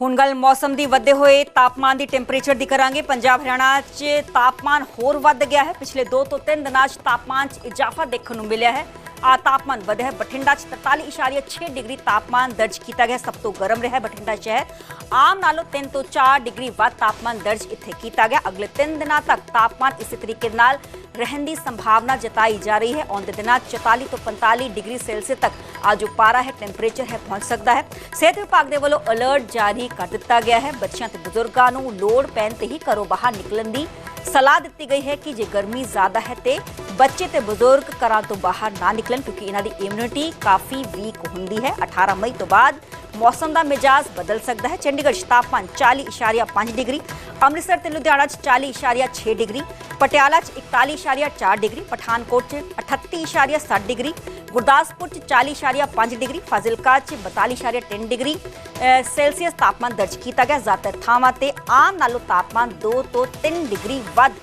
ਹੁਣ ਗੱਲ ਮੌਸਮ ਦੀ ਵਧਦੇ ਹੋਏ ਤਾਪਮਾਨ ਦੀ ਟੈਂਪਰੇਚਰ ਦੀ ਕਰਾਂਗੇ। ਪੰਜਾਬ ਹਰਿਆਣਾ 'ਚ ਤਾਪਮਾਨ ਹੋਰ ਵੱਧ ਗਿਆ ਹੈ। ਪਿਛਲੇ 2 ਤੋਂ 3 ਦਿਨਾਂ 'ਚ ਤਾਪਮਾਨ 'ਚ ਇਜ਼ਾਫਾ ਦੇਖਣ ਨੂੰ ਮਿਲਿਆ ਹੈ। ਆ ਤਾਪਮਾਨ ਵਧਿਆ ਹੈ ਬਠਿੰਡਾ 'ਚ 43.6 ਡਿਗਰੀ ਤਾਪਮਾਨ ਦਰਜ ਕੀਤਾ ਗਿਆ ਸਭ ਤੋਂ ਗਰਮ ਰਿਹਾ ਬਠਿੰਡਾ ਸ਼ਹਿਰ ਆਮ ਨਾਲੋਂ 3 ਤੋਂ 4 ਡਿਗਰੀ ਵੱਧ ਤਾਪਮਾਨ ਦਰਜ ਇੱਥੇ ਕੀਤਾ ਗਿਆ ਅਗਲੇ 3 ਦਿਨਾਂ ਤੱਕ ਤਾਪਮਾਨ ਇਸੇ ਤਰੀਕੇ ਨਾਲ ਰਹਿਣ ਦੀ ਸੰਭਾਵਨਾ ਜਤਾਈ ਜਾ ਰਹੀ ਹੈ ਆਉਂਦੇ ਦਿਨਾਂ 'ਚ 44 ਤੋਂ 45 ਡਿਗਰੀ ਸੈਲਸੀਅਸ ਤੱਕ ਆ ਜੋ ਪਾਰਾ ਹੈ ਟੈਂਪਰੇਚਰ ਹੈ ਪਹੁੰਚ ਸਕਦਾ ਹੈ ਸਿਹਤ ਵਿਭਾਗ ਦੇ ਵੱਲੋਂ ਅਲਰਟ ਜਾਰੀ ਕਰ ਦਿੱਤਾ ਗਿਆ ਹੈ ਬੱਚਿਆਂ ਤੇ ਬਜ਼ੁਰਗਾਂ ਨੂੰ ਲੋੜ ਪੈਣ ਤੇ ਹੀ ਘਰੋਂ ਬਾਹਰ ਨਿਕਲਣ ਦੀ ਸਲਾਹ ਦਿੱਤੀ ਗਈ ਹੈ ਕਿ ਜੇ ਗਰਮੀ ਜ਼ਿਆਦਾ ਹੈ ਤੇ ਬੱਚੇ ਤੇ ਬਜ਼ੁਰਗ ਘਰਾਂ ਤੋਂ ਬਾਹਰ ਨਾ ਨਿਕਲਣ ਕਿਉਂਕਿ ਇਹਨਾਂ ਦੀ ਇਮਿਊਨਿਟੀ ਕਾਫੀ ਵੀਕ ਹੁੰਦੀ ਹੈ 18 ਮਈ ਤੋਂ ਬਾਅਦ ਮੌਸਮ ਦਾ ਮਿਜਾਜ਼ ਬਦਲ ਸਕਦਾ ਹੈ ਚੰਡੀਗੜ੍ਹ 'ਚ ਤਾਪਮਾਨ 40.5 ਡਿਗਰੀ ਅੰਮ੍ਰਿਤਸਰ ਤੇ ਲੁਧਿਆਣਾ 'ਚ 40.6 ਡਿਗਰੀ ਪਟਿਆਲਾ 'ਚ 41.4 ਡਿਗਰੀ ਪਠਾਨਕੋਟ 'ਚ 38.7 ਡਿਗਰੀ ਗੁਰਦਾਸਪੁਰ 'ਚ 40.5 ਡਿਗਰੀ ਫਾਜ਼ਿਲਕਾ 'ਚ 42.3 ਡਿਗਰੀ ਅਹ, ਸੈਲਸੀਅਸ ਤਾਪਮਾਨ ਦਰਜ ਕੀਤਾ ਗਿਆ ਜ਼ਿਆਦਾਤਰ ਥਾਵਾਂ ਤੇ ਆਮ ਨਾਲੋਂ ਤਾਪਮਾਨ 2 ਤੋਂ 3 ਡਿਗਰੀ ਵੱਧ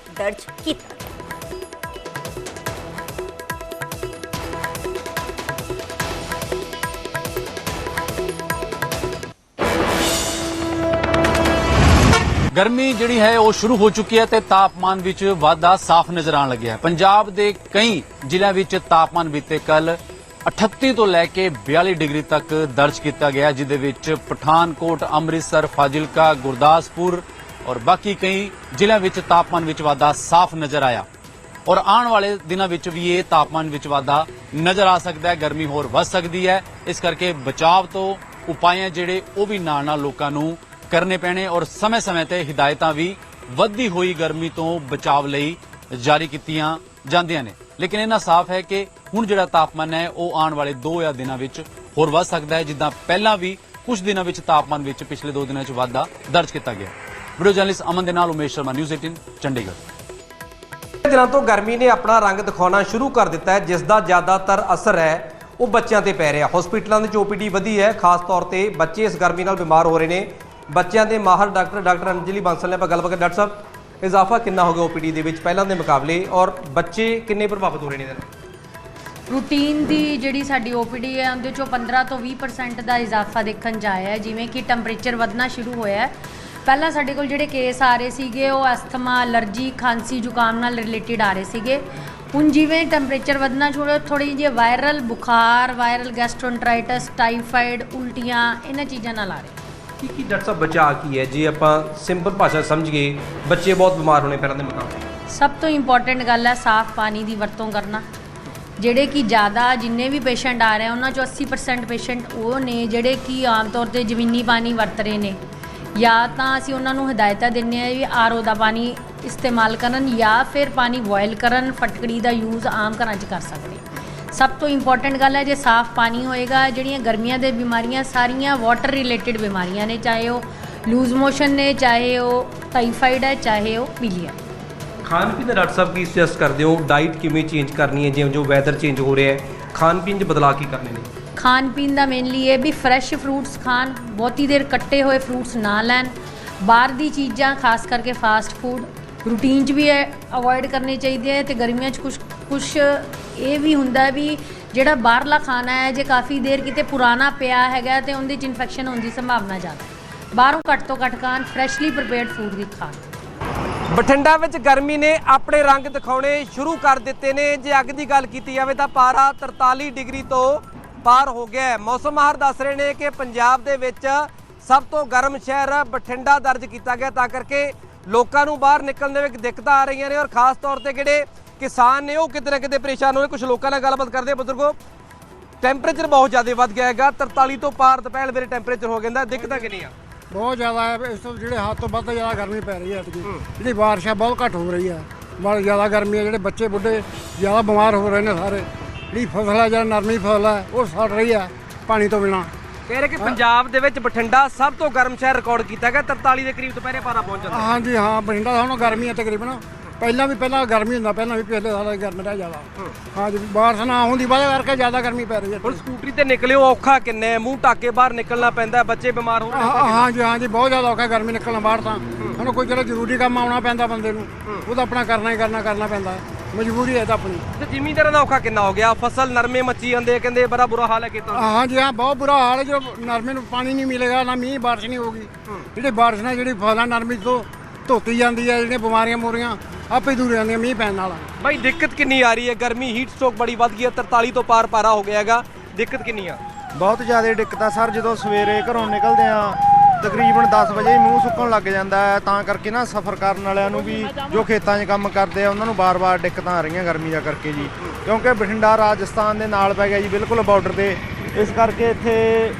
ਗਰਮੀ ਜਿਹੜੀ ਹੈ ਉਹ ਸ਼ੁਰੂ ਹੋ ਚੁੱਕੀ ਹੈ ਤੇ ਤਾਪਮਾਨ ਵਿੱਚ ਵਾਧਾ ਸਾਫ਼ ਨਜ਼ਰ ਆਉਣ ਲੱਗਿਆ ਹੈ। ਪੰਜਾਬ ਦੇ ਕਈ ਜ਼ਿਲ੍ਹਿਆਂ ਵਿੱਚ ਤਾਪਮਾਨ ਬੀਤੇ ਕੱਲ 38 ਤੋਂ ਲੈ ਕੇ 42 ਡਿਗਰੀ ਤੱਕ ਦਰਜ ਕੀਤਾ ਗਿਆ ਜਿਦੇ ਵਿੱਚ ਪਠਾਨਕੋਟ, ਅੰਮ੍ਰਿਤਸਰ, ਫਾਜ਼ਿਲਕਾ, ਗੁਰਦਾਸਪੁਰ ਔਰ ਬਾਕੀ ਕਈ ਜ਼ਿਲ੍ਹਿਆਂ ਵਿੱਚ ਤਾਪਮਾਨ ਵਿੱਚ ਵਾਧਾ ਸਾਫ਼ ਨਜ਼ਰ ਆਇਆ। ਔਰ ਆਉਣ ਵਾਲੇ ਦਿਨਾਂ ਵਿੱਚ ਵੀ ਇਹ ਤਾਪਮਾਨ ਵਿੱਚ ਵਾਧਾ ਨਜ਼ਰ ਆ ਸਕਦਾ ਹੈ, ਗਰਮੀ ਹੋਰ ਵੱਧ ਸਕਦੀ ਹੈ। ਇਸ ਕਰਕੇ ਬਚਾਵ ਤੋਂ ਉਪਾਅ ਜਿਹੜੇ ਉਹ ਵੀ ਨਾਲ ਨਾਲ ਲੋਕਾਂ ਨੂੰ ਕਰਨੇ ਪੈਣੇ ਔਰ ਸਮੇਂ-ਸਮੇਂ ਤੇ ਹਦਾਇਤਾਂ ਵੀ ਵੱਧਦੀ ਹੋਈ ਗਰਮੀ ਤੋਂ ਬਚਾਵ ਲਈ ਜਾਰੀ ਕੀਤੀਆਂ ਜਾਂਦੀਆਂ ਨੇ। ਲੇਕਿਨ ਇਹਨਾਂ ਸਾਫ਼ ਹੈ ਕਿ ਹੁਣ ਜਿਹੜਾ ਤਾਪਮਾਨ ਹੈ, ਉਹ ਆਉਣ ਵਾਲੇ 2 ਜਾਂ ਦਿਨਾਂ ਵਿੱਚ ਹੋਰ ਵੱਧ ਸਕਦਾ ਹੈ, ਜਿੱਦਾਂ ਪਹਿਲਾਂ ਵੀ ਕੁਝ ਦਿਨਾਂ ਵਿੱਚ ਤਾਪਮਾਨ ਵਿੱਚ ਪਿਛਲੇ 2 ਦਿਨਾਂ 'ਚ ਵਾਧਾ ਦਰਜ ਕੀਤਾ ਗਿਆ। ਵੀਡੀਓ ਜਰਨਲਿਸਟ ਅਮਨ ਦੇ ਨਾਲ ਉਮੇਸ਼ ਸ਼ਰਮਾ, ਨਿਊਜ਼ 18 ਚੰਡੀਗੜ੍ਹ। ਦਿਨਾਂ ਤੋਂ ਗਰਮੀ ਨੇ ਆਪਣਾ ਰੰਗ ਦਿਖਾਉਣਾ ਸ਼ੁਰੂ ਕਰ ਦਿੱਤਾ ਹੈ, ਜਿਸ ਦਾ ਜ਼ਿਆਦਾਤਰ ਅਸਰ ਹੈ ਉਹ ਬੱਚਿਆਂ ਤੇ ਪੈ ਰਿਹਾ। ਹਸਪੀਟਲਾਂ ਦੇ ਓਪੀਡੀ ਵਧੀ ਹੈ, ਖਾਸ ਤੌਰ ਤੇ ਬੱਚੇ ਇਸ ਗਰਮੀ ਨਾਲ ਬਿਮਾਰ ਹੋ ਰਹੇ ਨੇ। ਬੱਚਿਆਂ ਦੇ ਮਾਹਰ ਡਾਕਟਰ ਡਾਕਟਰ ਅੰਜਲੀ ਬਾਂਸਲ ਨੇ ਆਪਾਂ ਗੱਲਬਾਤ ਕਰ ਡਾਕਟਰ ਸਾਹਿਬ, ਇਜ਼ਾਫਾ ਕਿੰਨਾ ਹੋ ਗਿਆ ਓਪੀਡੀ ਦੇ ਵਿੱਚ ਪਹਿਲਾਂ ਦੇ ਮੁਕਾਬਲੇ ਔਰ ਬੱਚੇ ਕਿੰਨੇ ਪ੍ਰਭਾਵਿਤ ਹੋ ਰਹੇ ਨੇ ਇਹਦੇ ਨਾਲ? ਰੂਟੀਨ ਦੀ ਜਿਹੜੀ ਸਾਡੀ ਓਪੀਡੀ ਹੈ, ਉਹਦੇ ਚੋਂ 15 ਤੋਂ 20% ਦਾ ਇਜ਼ਾਫਾ ਦੇਖਣ 'ਚ ਆਇਆ ਹੈ, ਜਿਵੇਂ ਕਿ ਟੈਂਪਰੇਚਰ ਵਧਣਾ ਸ਼ੁਰੂ ਹੋਇਆ ਹੈ। ਪਹਿਲਾਂ ਸਾਡੇ ਕੋਲ ਜਿਹੜੇ ਕੇਸ ਆ ਰਹੇ ਸੀਗੇ, ਉਹ ਅਸਥਮਾ ਅਲਰਜੀ ਖਾਂਸੀ ਜ਼ੁਕਾਮ ਨਾਲ ਰਿਲੇਟਡ ਆ ਰਹੇ ਸੀਗੇ। ਹੁਣ ਜਿਵੇਂ ਟੈਂਪਰੇਚਰ ਵਧਣਾ ਸ਼ੁਰੂ ਥੋੜੀ ਜਿਹੀ ਵਾਇਰਲ ਬੁਖਾਰ ਵਾਇਰਲ ਗੈਸਟ੍ਰੋਐਂਟਰਾਈਟਿਸ ਟਾਈਫਾਈਡ ਉਲਟੀਆਂ, ਇਹਨਾਂ ਚੀਜ਼ਾਂ ਨਾਲ ਆ ਰਹੇ। ਕੀ ਕੀ ਡਾਕਟਰ ਸਾਹਿਬ ਬਚਾ ਕੀ ਹੈ? ਜੇ ਆਪਾਂ ਸਿੰਪਲ ਭਾਸ਼ਾ ਸਮਝੀਏ, ਬੱਚੇ ਬਹੁਤ ਬਿਮਾਰ ਹੋਣੇ ਪਹਿਲਾਂ ਦੇ ਮੁਕਾਬਲੇ ਸਭ ਤੋਂ ਇੰਪੋਰਟੈਂਟ ਗੱਲ ਹੈ ਸਾਫ਼ ਪਾਣੀ ਦੀ ਵਰਤੋਂ ਕਰਨਾ। ਜਿਹੜੇ ਕਿ ਜ਼ਿਆਦਾ ਜਿੰਨੇ ਵੀ ਪੇਸ਼ੈਂਟ ਆ ਰਹੇ ਆ, ਉਹਨਾਂ ਚੋਂ 80% ਪੇਸ਼ੈਂਟ ਉਹ ਨੇ ਜਿਹੜੇ ਕਿ ਆਮ ਤੌਰ ਤੇ ਜ਼ਮੀਨੀ ਪਾਣੀ ਵਰਤ ਰਹੇ ਨੇ। ਜਾਂ ਤਾਂ ਅਸੀਂ ਉਹਨਾਂ ਨੂੰ ਹਦਾਇਤਾਂ ਦਿੰਨੇ ਆ ਵੀ ਆਰਓ ਦਾ ਪਾਣੀ ਇਸਤੇਮਾਲ ਕਰਨ ਜਾਂ ਫਿਰ ਪਾਣੀ ਬੋਇਲ ਕਰਨ, ਫਟਕੜੀ ਦਾ ਯੂਜ਼ ਆਮ ਘਰਾਂ 'ਚ ਕਰ ਸਕਦੇ। ਆ। ਸਭ ਤੋਂ ਇੰਪੋਰਟੈਂਟ ਗੱਲ ਹੈ ਜੇ ਸਾਫ਼ ਪਾਣੀ ਹੋਏਗਾ ਜਿਹੜੀਆਂ ਗਰਮੀਆਂ ਦੇ ਬਿਮਾਰੀਆਂ ਸਾਰੀਆਂ ਵਾਟਰ ਰਿਲੇਟਡ ਬਿਮਾਰੀਆਂ ਨੇ ਚਾਹੇ ਉਹ ਲੂਜ਼ ਮੋਸ਼ਨ ਨੇ ਚਾਹੇ ਉਹ ਟਾਈਫਾਈਡ ਹੈ ਚਾਹੇ ਉਹ ਪੀਲੀਆ। ਖਾਣ ਪੀਣ ਦਾ ਡਾਕਟਰ ਸਾਹਿਬ ਕੀ ਸੁਜੈਸਟ ਕਰਦੇ ਹੋ? ਡਾਈਟ ਕਿਵੇਂ ਚੇਂਜ ਕਰਨੀ ਹੈ ਜਿਵੇਂ ਜੋ ਵੈਦਰ ਚੇਂਜ ਹੋ ਰਿਹਾ ਹੈ ਖਾਣ ਪੀਣ 'ਚ ਬਦਲਾਅ ਕੀ ਕਰਨੇ ਨੇ? ਖਾਣ ਪੀਣ ਦਾ ਮੇਨਲੀ ਇਹ ਵੀ ਫਰੈਸ਼ ਫਰੂਟਸ ਖਾਣ ਬਹੁਤੀ ਦੇਰ ਕੱਟੇ ਹੋਏ ਫਰੂਟਸ ਨਾ ਲੈਣ। ਬਾਹਰ ਦੀ ਚੀਜ਼ਾਂ ਖਾਸ ਕਰਕੇ ਫਾਸਟ ਫੂਡ ਰੂਟੀਨ 'ਚ ਵੀ ਅਵੋਇਡ ਕਰਨੀ ਚਾਹੀਦੀ ਹੈ ਤੇ ਗਰਮੀਆਂ 'ਚ ਕੁਝ ਕੁਝ ਇਹ ਵੀ ਹੁੰਦਾ ਵੀ ਜਿਹੜਾ ਬਾਹਰਲਾ ਖਾਣਾ ਹੈ, ਜੇ ਕਾਫੀ ਦੇਰ ਕਿਤੇ ਪੁਰਾਣਾ ਪਿਆ ਹੈਗਾ ਤੇ ਉਹਦੇ 'ਚ ਇਨਫੈਕਸ਼ਨ ਹੋਣ ਦੀ ਸੰਭਾਵਨਾ ਜ਼ਿਆਦਾ ਹੈ। ਬਾਹਰੋਂ ਘੱਟ ਤੋਂ ਘੱਟ ਖਾਣ ਫਰੈਸ਼ਲੀ ਪ੍ਰੀਪੇਅਰਡ ਫੂਡ ਦੀ ਖਾਣ। ਬਠਿੰਡਾ ਵਿੱਚ ਗਰਮੀ ਨੇ ਆਪਣੇ ਰੰਗ ਦਿਖਾਉਣੇ ਸ਼ੁਰੂ ਕਰ ਦਿੱਤੇ ਨੇ। ਜੇ ਅੱਗ ਦੀ ਗੱਲ ਕੀਤੀ ਜਾਵੇ ਤਾਂ ਪਾਰਾ 43 ਡਿਗਰੀ ਤੋਂ ਪਾਰ ਹੋ ਗਿਆ ਹੈ। ਮੌਸਮ ਮਾਹਰ ਦੱਸ ਰਹੇ ਨੇ ਕਿ ਪੰਜਾਬ ਦੇ ਵਿੱਚ ਸਭ ਤੋਂ ਗਰਮ ਸ਼ਹਿਰ ਬਠਿੰਡਾ ਦਰਜ ਕੀਤਾ ਗਿਆ। ਤਾਂ ਕਰਕੇ ਲੋਕਾਂ ਨੂੰ ਬਾਹਰ ਨਿਕਲਣ ਦੇ ਵਿੱਚ ਦਿੱਕਤਾਂ ਆ ਰਹੀਆਂ ਨੇ ਔਰ ਖਾਸ ਤੌਰ ਤੇ ਜਿਹੜੇ ਕਿਸਾਨ ਨੇ ਉਹ ਕਿਤੇ ਨਾ ਕਿਤੇ ਪਰੇਸ਼ਾਨ ਹੋਏ ਕੁਝ ਲੋਕਾਂ ਨਾਲ ਗੱਲਬਾਤ ਕਰਦੇ ਬਜ਼ੁਰਗੋ ਟੈਂਪਰੇਚਰ ਬਹੁਤ ਜ਼ਿਆਦਾ ਵੱਧ ਗਿਆ ਹੈਗਾ। 43 ਤੋਂ ਪਾਰ ਦੁਪਹਿਰ ਵੇਲੇ ਟੈਂਪਰੇਚਰ ਹੋ ਜਾਂਦਾ। ਦਿੱਕਤਾਂ ਕਿੰਨੀਆਂ? ਬਹੁਤ ਜ਼ਿਆਦਾ ਹੈ ਇਸ ਤੋਂ ਜਿਹੜੇ ਹੱਦ ਤੋਂ ਵੱਧ ਜ਼ਿਆਦਾ ਗਰਮੀ ਪੈ ਰਹੀ ਹੈ ਐਤਕੀ। ਜਿਹੜੀ ਬਾਰਿਸ਼ਾਂ ਬਹੁਤ ਘੱਟ ਹੋ ਰਹੀ ਹੈ ਬਹੁਤ ਜ਼ਿਆਦਾ ਗਰਮੀ ਹੈ ਜਿਹੜੇ ਬੱਚੇ ਬੁੱਢੇ ਜ਼ਿਆਦਾ ਬਿਮਾਰ ਹੋ ਰਹੇ ਨੇ ਸਾਰੇ। ਜਿਹੜੀ ਫਸਲ ਹੈ ਜਿਹੜਾ ਨਰਮੀ ਫਸਲ ਹੈ ਉਹ ਸੜ ਰਹੀ ਹੈ ਪਾਣੀ ਤੋਂ ਬਿਨਾ। ਕਹਿ ਰਹੇ ਕਿ ਪੰਜਾਬ ਦੇ ਵਿੱਚ ਬਠਿੰਡਾ ਸਭ ਤੋਂ ਗਰਮ ਸ਼ਹਿਰ ਰਿਕਾਰਡ ਕੀਤਾ ਗਿਆ। 43 ਦੇ ਕਰੀਬ ਦੁਪਹਿਰੇ ਪਾਰਾ ਪਹੁੰਚ ਜਾਂਦਾ। ਹਾਂਜੀ ਹਾਂ ਬਠਿੰਡਾ ਹੁਣ ਗਰਮੀ ਹੈ ਤਕਰੀਬਨ। ਪਹਿਲਾਂ ਵੀ ਪਹਿਲਾਂ ਗਰਮੀ ਹੁੰਦਾ ਪਹਿਲਾਂ ਵੀ ਪਿਛਲੇ ਸਾਲ ਗਰਮ ਰਿਹਾ ਜ਼ਿਆਦਾ ਹਾਂਜੀ ਬਾਰਿਸ਼ ਨਾ ਹੋਣ ਦੀ ਵਜ੍ਹਾ ਕਰਕੇ ਜ਼ਿਆਦਾ ਗਰਮੀ ਪੈ ਰਹੀ ਹੈ। ਹੁਣ ਸਕੂਟਰੀ ਤੇ ਨਿਕਲਿਓ ਔਖਾ ਕਿੰਨੇ ਹੈ? ਮੂੰਹ ਢੱਕ ਕੇ ਬਾਹਰ ਨਿਕਲਣਾ ਪੈਂਦਾ ਹੈ, ਬੱਚੇ ਬਿਮਾਰ ਹੋ ਰਹੇ ਹਾਂ- ਹਾਂਜੀ ਹਾਂਜੀ ਬਹੁਤ ਜ਼ਿਆਦਾ ਔਖਾ ਗਰਮੀ ਨਿਕਲਣਾ ਬਾਹਰ ਤਾਂ। ਹੁਣ ਕੋਈ ਚਲੋ ਜ਼ਰੂਰੀ ਕੰਮ ਆਉਣਾ ਪੈਂਦਾ ਬੰਦੇ ਨੂੰ ਉਹ ਤਾਂ ਆਪਣਾ ਕਰਨਾ ਹੀ ਕਰਨਾ ਕਰਨਾ ਪੈਂਦਾ। ਮਜਬੂਰੀ ਹੈ ਤਾਂ ਆਪਣੀ। ਤੇ ਜ਼ਿਮੀਂਦਾਰਾਂ ਦਾ ਔਖਾ ਕਿੰਨਾ ਹੋ ਗਿਆ? ਫਸਲ ਨਰਮੇ ਮੱਚੀ ਜਾਂਦੇ ਕਹਿੰਦੇ ਬੜਾ ਬੁਰਾ ਹਾਲ ਹੈ ਦਾ ਹਾਂ ਜੀ ਹਾਂ ਬਹੁਤ ਬੁਰਾ ਹਾਲ ਹੈ ਜੋ ਨਰਮੇ ਨੂੰ ਪਾਣੀ ਨਹੀਂ ਮਿਲੇਗਾ ਨਾ ਮੀਂਹ ਬਾਰਿਸ਼ ਨਹੀਂ ਹੋਗੀ ਜਿਹੜੀ ਬਾਰਿਸ਼ ਨਾਲ ਜਿਹੜੀ ਫਸਲਾਂ ਨਰਮੀ ਤੋਂ ਧੋਤੀ ਜਾਂਦੀ ਹੈ ਜਿਹੜੀਆਂ ਬਿਮਾਰੀਆਂ ਮੋਰੀਆਂ ਆਪੇ ਦੂਰ ਜਾਂਦੀਆਂ ਮੀਂਹ ਪੈਣ ਨਾਲ। ਬਾਈ ਦਿੱਕਤ ਕਿੰਨੀ ਆ ਰਹੀ ਹੈ? ਗਰਮੀ ਹੀਟ ਸਟ੍ਰੋਕ ਬੜੀ ਵੱਧ ਗਈ ਹੈ 43 ਤੋਂ ਪਾਰ ਪਾਰਾ ਹੋ ਗਿਆ ਹੈਗਾ। ਦਿੱਕਤ ਕਿੰਨੀ ਆ? ਬਹੁਤ ਜ਼ਿਆਦਾ ਦਿੱਕਤਾਂ ਸਰ ਜਦੋਂ ਸਵੇਰੇ ਘਰੋਂ ਨਿਕਲਦੇ ਆ ਤਕਰੀਬਨ 10 ਵਜੇ ਹੀ ਮੂੰਹ ਸੁੱਕਣ ਲੱਗ ਜਾਂਦਾ ਹੈ ਤਾਂ ਕਰਕੇ ਨਾ ਸਫ਼ਰ ਕਰਨ ਵਾਲਿਆਂ ਨੂੰ ਵੀ ਜੋ ਖੇਤਾਂ 'ਚ ਕੰਮ ਕਰਦੇ ਆ ਉਹਨਾਂ ਨੂੰ ਬਾਰ-ਬਾਰ ਦਿੱਕਤਾਂ ਆ ਰਹੀਆਂ ਗਰਮੀ ਦਾ ਕਰਕੇ ਜੀ। ਕਿਉਂਕਿ ਬਠਿੰਡਾ ਰਾਜਸਥਾਨ ਦੇ ਨਾਲ ਪੈ ਗਿਆ ਜੀ ਬਿਲਕੁਲ ਬਾਰਡਰ ਤੇ। ਇਸ ਕਰਕੇ ਇੱਥੇ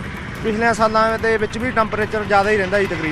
ਪਿਛਲੇ ਸਾਲਾਂ ਦੇ ਵਿੱਚ ਵੀ ਟੈਂਪਰੇਚਰ ਜ਼ਿਆਦਾ ਹੀ ਰਹਿੰਦਾ ਜੀ ਤਕਰੀਬਨ।